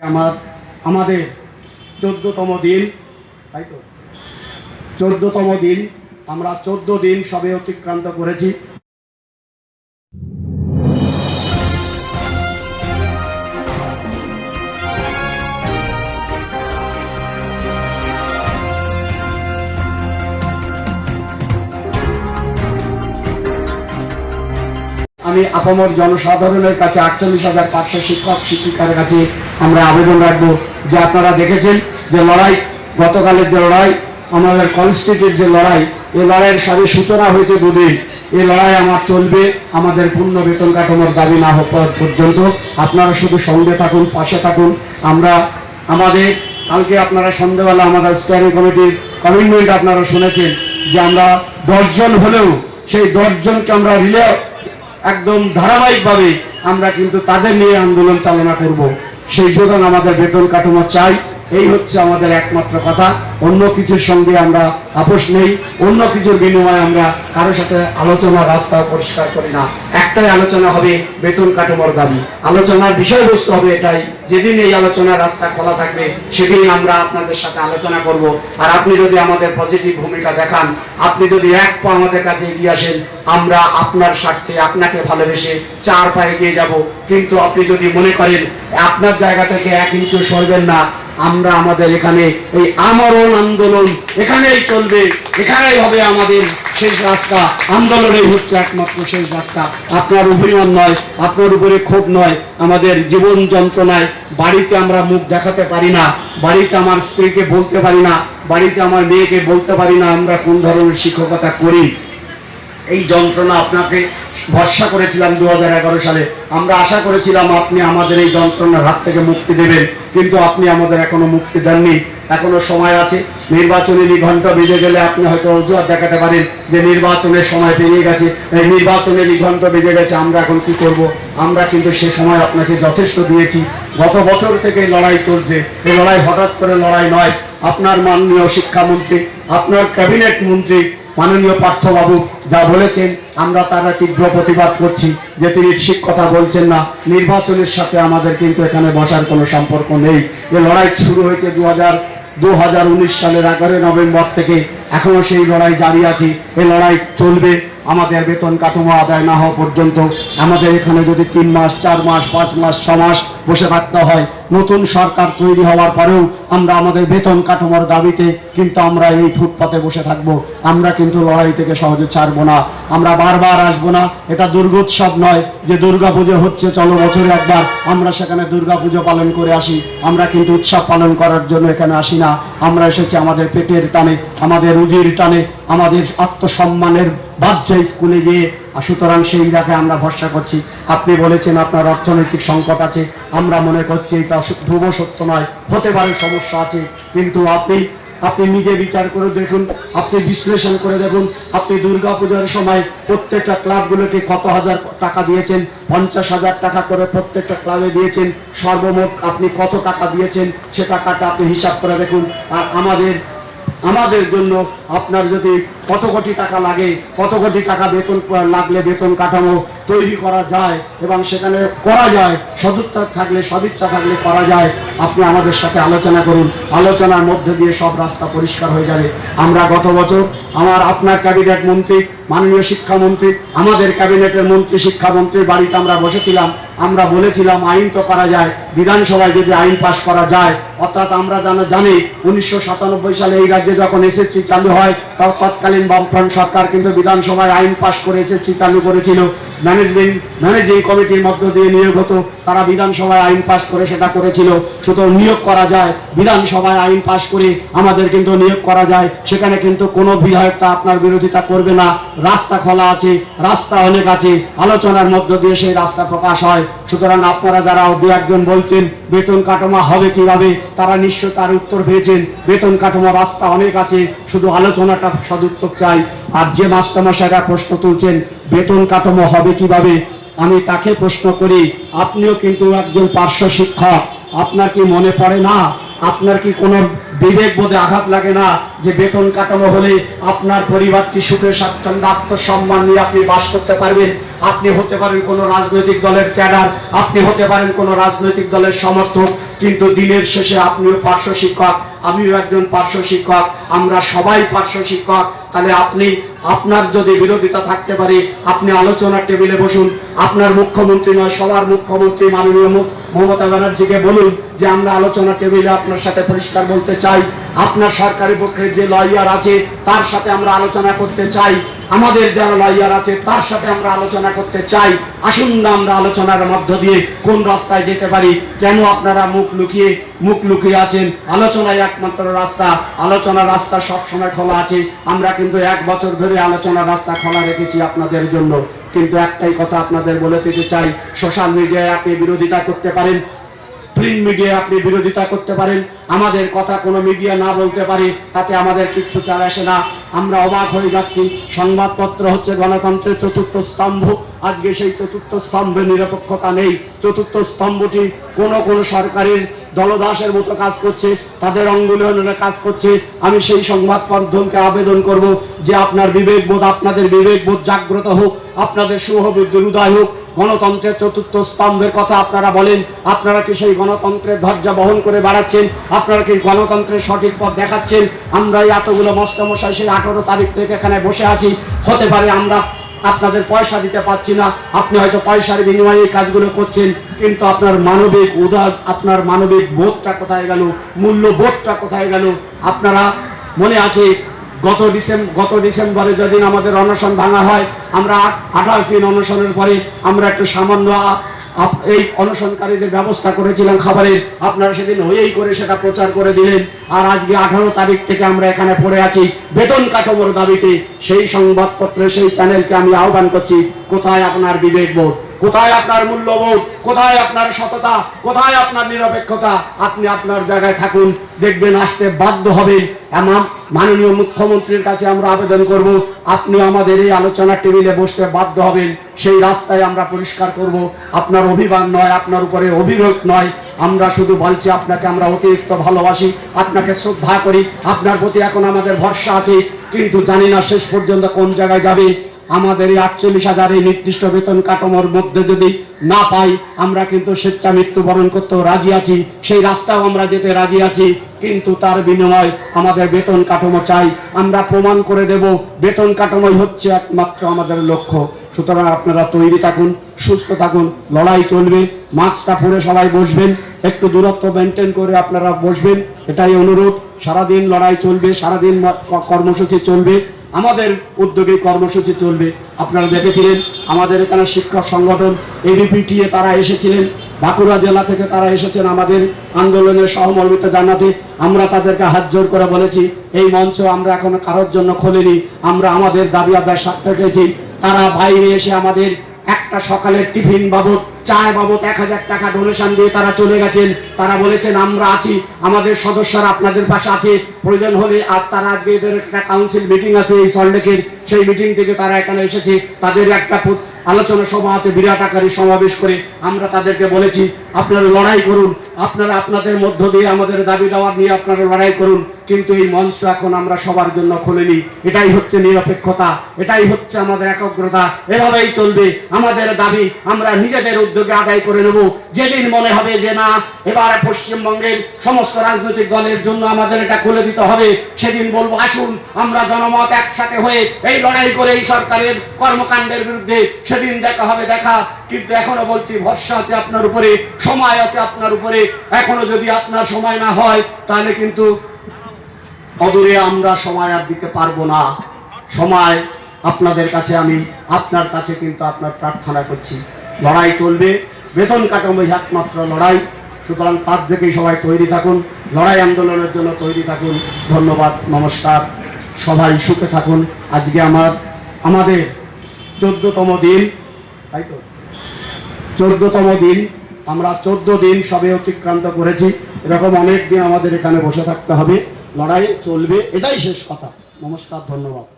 আমার আমাদের চোদ্দতম দিন তাই তো? চোদ্দতম দিন আমরা চোদ্দ দিন সবে অতিক্রান্ত করেছি। আমি আপামর জনসাধারণের কাছে আটচল্লিশ হাজার পাঁচশো শিক্ষক, শিক্ষিকার কাছে আমরা আবেদন রাখব যে আপনারা দেখেছেন যে লড়াই, গতকালের যে লড়াই, আমাদের কনস্টিটিউট যে লড়াই এই লড়াইয়ের সাথে সূচনা হয়েছে দুদিন। এই লড়াই আমার চলবে, আমাদের পূর্ণ বেতন কাঠামোর দাবি না হওয়া পর্যন্ত। আপনারা শুধু সঙ্গে থাকুন, পাশে থাকুন। আমরা আমাদের, কালকে আপনারা সন্ধ্যেবেলা আমাদের স্ট্যান্ডিং কমিটির কমিটমেন্ট আপনারা শুনেছেন যে আমরা দশজন হলেও, সেই দশজনকে আমরা রিলে একদম ধারাবাহিকভাবে আমরা কিন্তু তাদের নিয়ে আন্দোলন চালনা করব। সেই জন্য আমাদের বেতন কাঠামো চাই। এই হচ্ছে আমাদের একমাত্র কথা। অন্য কিছুর সঙ্গে আমরা আপোষ নেই, অন্য কিছুর বিনিময়ে আমরা কারোর সাথে আলোচনা রাস্তা পরিষ্কার করি না। একটাই আলোচনা হবে বেতন কাঠামোর দাবি। আলোচনার বিষয়বস্তু হবে এটাই। যেদিন এই আলোচনার রাস্তা খোলা থাকবে, সেদিন আমরা আপনাদের সাথে আলোচনা করব। আর আপনি যদি আমাদের পজিটিভ ভূমিকা দেখান, আপনি যদি এক পা আমাদের কাছে এগিয়ে আসেন, আমরা আপনার স্বার্থে আপনাকে ভালোবেসে চার পায়ে এগিয়ে যাব। কিন্তু আপনি যদি মনে করেন, আপনার জায়গা থেকে এক ইঞ্চু সরবেন না আমরা আমাদের এখানে এই আমরণ আন্দোলন এখানেই চলবে, এখানেই হবে আমাদের শেষ রাস্তা। আন্দোলনেই হচ্ছে একমাত্র শেষ রাস্তা। আপনার অভিমান নয়, আপনার উপরে ক্ষোভ নয়, আমাদের জীবন যন্ত্রণায় বাড়িতে আমরা মুখ দেখাতে পারি না, বাড়িতে আমার স্ত্রীকে বলতে পারি না, বাড়িতে আমার মেয়েকে বলতে পারি না, আমরা কোন ধরনের শিক্ষকতা করি। এই যন্ত্রণা আপনাকে ভরসা করেছিলাম দু হাজার এগারো সালে। আমরা আশা করেছিলাম আপনি আমাদের এই যন্ত্রণার হাত থেকে মুক্তি দেবেন, কিন্তু আপনি আমাদের এখনও মুক্তি দেননি। এখনও সময় আছে, নির্বাচনী নিঘণ্ট বেজে গেলে আপনি হয়তো অজুহাত দেখাতে পারেন যে নির্বাচনের সময় পেরিয়ে গেছে। এই নির্বাচনের নিঘণ্ট বেজে গেছে, আমরা এখন কি করব? আমরা কিন্তু সে সময় আপনাকে যথেষ্ট দিয়েছি। গত বছর থেকে লড়াই চলছে। এই লড়াই হঠাৎ করে লড়াই নয়। আপনার মাননীয় শিক্ষামন্ত্রী, আপনার ক্যাবিনেট মন্ত্রী মাননীয় পার্থবাবু যা বলেছেন, আমরা তারা তীব্র প্রতিবাদ করছি যে তিনি ঠিক কথা বলছেন না। নির্বাচনের সাথে আমাদের কিন্তু এখানে বসার কোনো সম্পর্ক নেই। এ লড়াই শুরু হয়েছে দু হাজার, দু সালের এগারোই নভেম্বর থেকে এখনও সেই লড়াই জারি আছে। এই লড়াই চলবে। আমাদের বেতন কাঠামো আদায় না হওয়া পর্যন্ত আমাদের এখানে যদি তিন মাস, চার মাস, পাঁচ মাস, ছ মাস বসে থাকতে হয়, নতুন সরকার তৈরি হওয়ার পরেও আমরা আমাদের বেতন কাঠামোর দাবিতে কিন্তু আমরা এই ফুটপাতে বসে থাকব। আমরা কিন্তু লড়াই থেকে সহজে ছাড়বো না। আমরা বারবার আসব না। এটা দুর্গোৎসব নয় যে দুর্গা পুজো হচ্ছে, চলো বছরে একবার আমরা সেখানে দুর্গা পুজো পালন করে আসি। আমরা কিন্তু উৎসব পালন করার জন্য এখানে আসি না। আমরা এসেছি আমাদের পেটের টানে, আমাদের রুজির টানে। আমাদের আত্মসম্মানের বাচ্চা স্কুলে গিয়ে সুতরাং সেই রাখে আমরা ভরসা করছি। আপনি বলেছেন আপনার অর্থনৈতিক সংকট আছে। আমরা মনে করছি এটা ধ্রুব সত্য নয়, হতে পারে সমস্যা আছে। কিন্তু আপনি আপনি নিজে বিচার করে দেখুন, আপনি বিশ্লেষণ করে দেখুন। আপনি দুর্গাপূজার সময় প্রত্যেকটা ক্লাবগুলোকে কত হাজার টাকা দিয়েছেন? পঞ্চাশ হাজার টাকা করে প্রত্যেকটা ক্লাবে দিয়েছেন। সর্বমোট আপনি কত টাকা দিয়েছেন? সে টাকাটা আপনি হিসাব করে দেখুন। আর আমাদের আমাদের জন্য আপনার যদি কত কোটি টাকা লাগে, কত কোটি টাকা বেতন লাগলে বেতন কাঠামো তৈরি করা যায় এবং সেখানে করা যায়, সদুত্তর থাকলে, সদিচ্ছা থাকলে করা যায়, আপনি আমাদের সাথে আলোচনা করুন। আলোচনার মধ্যে দিয়ে সব রাস্তা পরিষ্কার হয়ে যাবে। আমরা গত বছর আমার আপনার ক্যাবিনেট মন্ত্রী মাননীয় শিক্ষামন্ত্রী, আমাদের ক্যাবিনেটের মন্ত্রী, শিক্ষামন্ত্রীর বাড়িতে আমরা বসেছিলাম, আমরা বলেছিলাম আইন তো করা যায়, বিধানসভায় যদি আইন পাশ করা যায়, অর্থাৎ আমরা জানা জানি উনিশশো সাতানব্বই সালে এই রাজ্যে যখন এসএসসি চালু হয়, তৎকালীন বামফ্রন্ট সরকার কিন্তু বিধানসভায় আইন পাশ করে এসএসসি চালু করেছিল। ম্যানেজমেন্ট ম্যানেজিং কমিটির মধ্য দিয়ে নিয়োগ হতো। তারা বিধানসভায় আইন পাশ করে সেটা করেছিল। শুধু নিয়োগ করা যায়। বিধানসভায় আইন পাশ করে আমাদের কিন্তু নিয়োগ করা যায়। সেখানে কিন্তু কোনো বিধায়ক তা আপনার বিরোধিতা করবে না। রাস্তা খোলা আছে, রাস্তা অনেক আছে। আলোচনার মধ্য দিয়ে সেই রাস্তা প্রকাশ হয়। সুতরাং আপনারা যারা দু একজন বলছেন, বেতন কাঠামো হবে কীভাবে, তারা নিশ্চয় তার উত্তর পেয়েছেন। বেতন কাঠামো রাস্তা অনেক আছে। শুধু আলোচনাটা সদুত্তর চাই। আর যে মাস্টারমশাইরা প্রশ্ন তুলছেন বেতন কাঠামো হবে কীভাবে? আমি তাকে প্রশ্ন করি, আপনিও কিন্তু একজন পার্শ্ব শিক্ষক, আপনার কি মনে পড়ে না? আপনার কি কোনো বিবেক বোধে আঘাত লাগে না যে বেতন কাঠামো হলে আপনার পরিবারটি সুখে, স্বাচ্ছন্দ্য, আত্মসম্মান নিয়ে আপনি বাস করতে পারবেন? আপনি হতে পারেন কোনো রাজনৈতিক দলের ক্যাডার, আপনি হতে পারেন কোনো রাজনৈতিক দলের সমর্থক, কিন্তু দিনের শেষে আপনিও পার্শ্ব শিক্ষক, আমিও একজন পার্শ্ব শিক্ষক, আমরা সবাই পার্শ্ব শিক্ষক তাহলে আপনি, আপনার যদি বিরোধিতা থাকতে পারে, আপনি আলোচনার টেবিলে বসুন। আপনার মুখ্যমন্ত্রী নয়, সবার মুখ্যমন্ত্রী মাননীয় মমতা ব্যানার্জিকে বলুন যে আমরা আলোচনা টেবিলে আপনার সাথে পরিষ্কার বলতে চাই। আপনার সরকারি পক্ষে যে লয়ার আছে, তার সাথে আমরা আলোচনা করতে চাই। আমাদের যারা লয়ার আছে, তার সাথে আমরা আলোচনা করতে চাই। আসুন না আমরা আলোচনার মধ্য দিয়ে কোন রাস্তায় যেতে পারি, কেন আপনারা মুখ লুকিয়ে মুখ লুকিয়ে আছেন? আলোচনায় একমাত্র রাস্তা। আলোচনার রাস্তা সবসময় খোলা আছে। আমরা কিন্তু এক বছর ধরে আলোচনার রাস্তা খোলা রেখেছি আপনাদের জন্য। কিন্তু একটাই কথা আপনাদের বলে দিতে চাই সোশ্যাল মিডিয়ায় আপনি বিরোধিতা করতে পারেন প্রিন্ট মিডিয়ায় আপনি বিরোধিতা করতে পারেন, আমাদের কথা কোনো মিডিয়া না বলতে পারে, তাতে আমাদের কিচ্ছু চাল আসে না। আমরা অবাক হয়ে যাচ্ছি, সংবাদপত্র হচ্ছে গণতন্ত্রের চতুর্থ স্তম্ভ, আজকে সেই চতুর্থ স্তম্ভে নিরপেক্ষতা নেই। চতুর্থ স্তম্ভটি কোন কোন সরকারের দলদাসের মতো কাজ করছে, তাদের অঙ্গুলনে কাজ করছে। আমি সেই সংবাদ মাধ্যমকে আবেদন করব যে আপনার বিবেকবোধ, আপনাদের বিবেকবোধ জাগ্রত হোক, আপনাদের শুভবুদ্ধির উদয় হোক। গণতন্ত্রের চতুর্থ স্তম্ভের কথা আপনারা বলেন, আপনারা কি সেই গণতন্ত্রের ধ্বজা বহন করে বাড়াচ্ছেন? আপনারা কি গণতন্ত্রের সঠিক পথ দেখাচ্ছেন? আমরা এই এতগুলো মস্তামশাই সেই আঠারো তারিখ থেকে এখানে বসে আছি। হতে পারে আমরা আপনাদের পয়সা দিতে পারছি না। আপনি হয়তো পয়সার বিনিময়ে এই কাজগুলো করছেন, কিন্তু আপনার মানবিক উদার, আপনার মানবিক বোধটা কোথায় গেল? মূল্যবোধটা কোথায় গেল? আপনারা মনে আছে, গত ডিসেম্বর গত ডিসেম্বরে যেদিন আমাদের অনশন ভাঙা হয়, আমরা আঠাশ দিন অনশনের পরে আমরা একটু সামান্য এই অনশনকারীদের ব্যবস্থা করেছিলাম খাবারের, আপনারা সেদিন হয়েই করে সেটা প্রচার করে দিলেন। আর আজকে আঠারো তারিখ থেকে আমরা এখানে পড়ে আছি বেতন কাঠামোর দাবিতে সেই সংবাদপত্রে সেই চ্যানেলকে আমি আহ্বান করছি, কোথায় আপনার বিবেকবোধ কোথায় আপনার মূল্যবোধ? কোথায় আপনার সততা? কোথায় আপনার নিরপেক্ষতা? আপনি আপনার জায়গায় থাকুন, দেখবেন আসতে বাধ্য হবেন। এমন মাননীয় মুখ্যমন্ত্রীর কাছে আমরা আবেদন করব, আপনি আমাদের এই আলোচনা টেবিলে বসতে বাধ্য হবেন। সেই রাস্তায় আমরা পরিষ্কার করব। আপনার অভিমান নয়, আপনার উপরে অভিযোগ নয়। আমরা শুধু বলছি, আপনাকে আমরা অতিরিক্ত ভালোবাসি, আপনাকে শ্রদ্ধা করি। আপনার প্রতি এখন আমাদের ভরসা আছে, কিন্তু জানি না শেষ পর্যন্ত কোন জায়গায় যাবে। আমাদের এই আটচল্লিশ হাজার এই নির্দিষ্ট বেতন কাঠামোর মধ্যে যদি না পাই, আমরা কিন্তু স্বেচ্ছা মৃত্যুবরণ করতেও রাজি আছি। সেই রাস্তাও আমরা যেতে রাজি আছি, কিন্তু তার বিনিময় আমাদের বেতন কাঠামো চাই। আমরা প্রমাণ করে দেব, বেতন কাঠামোই হচ্ছে একমাত্র আমাদের লক্ষ্য। সুতরাং আপনারা তৈরি থাকুন, সুস্থ থাকুন, লড়াই চলবে, মাস্কটা পরে সবাই বসবেন, একটু দূরত্ব মেনটেন করে আপনারা বসবেন। এটাই অনুরোধ, সারাদিন লড়াই চলবে, সারাদিন কর্মসূচি চলবে। আমাদের উদ্যোগে কর্মসূচি চলবে। আপনারা দেখেছিলেন আমাদের এখানে শিক্ষক সংগঠন এবিপিটিএ তারা এসেছিলেন। বাঁকুড়া জেলা থেকে তারা এসেছেন আমাদের আন্দোলনের সহমর্মিতা জানাতে আমরা তাদেরকে হাত জোর করে বলেছি, এই মঞ্চ আমরা এখনও কারোর জন্য খোলেনি। আমরা আমাদের দাবি আদায় সাথে রেখেছি তারা বাইরে এসে আমাদের একটা সকালের টিফিন বাবদ, চায় বাবদ এক হাজার টাকা ডোনেশন দিয়ে তারা চলে গেছেন। তারা বলেছেন, আমরা আছি, আমাদের সদস্যরা আপনাদের পাশে আছে। প্রয়োজন হলে আর তারা আজকে এদের একটা কাউন্সিল মিটিং আছে এই সল্টলেকের সেই মিটিং থেকে তারা এখানে এসেছে। তাদের একটা আলোচনা সভা আছে, বিরাট আকারে সমাবেশ করে। আমরা তাদেরকে বলেছি, আপনারা লড়াই করুন। আপনারা আপনাদের মধ্য দিয়ে আমাদের দাবি দাওয়া নিয়ে আপনারা লড়াই করুন। কিন্তু এই মঞ্চ এখন আমরা সবার জন্য খুলিনি। এটাই হচ্ছে নিরপেক্ষতা। এটাই হচ্ছে আমাদের একগ্রতা। এভাবেই চলবে। আমাদের দাবি আমরা নিজেদের উদ্যোগে আদায় করে নেব। যেদিন মনে হবে যে না, এবার পশ্চিমবঙ্গের সমস্ত রাজনৈতিক দলের জন্য আমাদের এটা খুলে দিতে হবে। সেদিন বলব, আসুন, আমরা জনমত একসাথে হয়ে এই লড়াই করে এই সরকারের কর্মকাণ্ডের বিরুদ্ধে সেদিন দেখা হবে দেখা। কিন্তু এখনও বলছি, ভরসা আছে আপনার উপরে, সময় আছে আপনার উপরে। এখনও যদি আপনার সময় না হয়, তাহলে কিন্তু অদূরে আমরা সময় আর দিতে পারব না। সময় আপনাদের কাছে আমি, আপনার কাছে কিন্তু আপনার প্রার্থনা করছি। লড়াই চলবে, বেতন কাঠামো একমাত্র লড়াই। সুতরাং তার থেকেই সবাই তৈরি থাকুন, লড়াই আন্দোলনের জন্য তৈরি থাকুন। ধন্যবাদ, নমস্কার, সবাই সুখে থাকুন। আজকে আমার, আমাদের চোদ্দতম দিন, তাই তো? চোদ্দতম দিন, আমরা চোদ্দ দিন সবে অতিক্রান্ত করেছি। এরকম অনেক দিন আমাদের এখানে বসে থাকতে হবে। লড়াই চলবে, এটাই শেষ কথা। নমস্কার, ধন্যবাদ।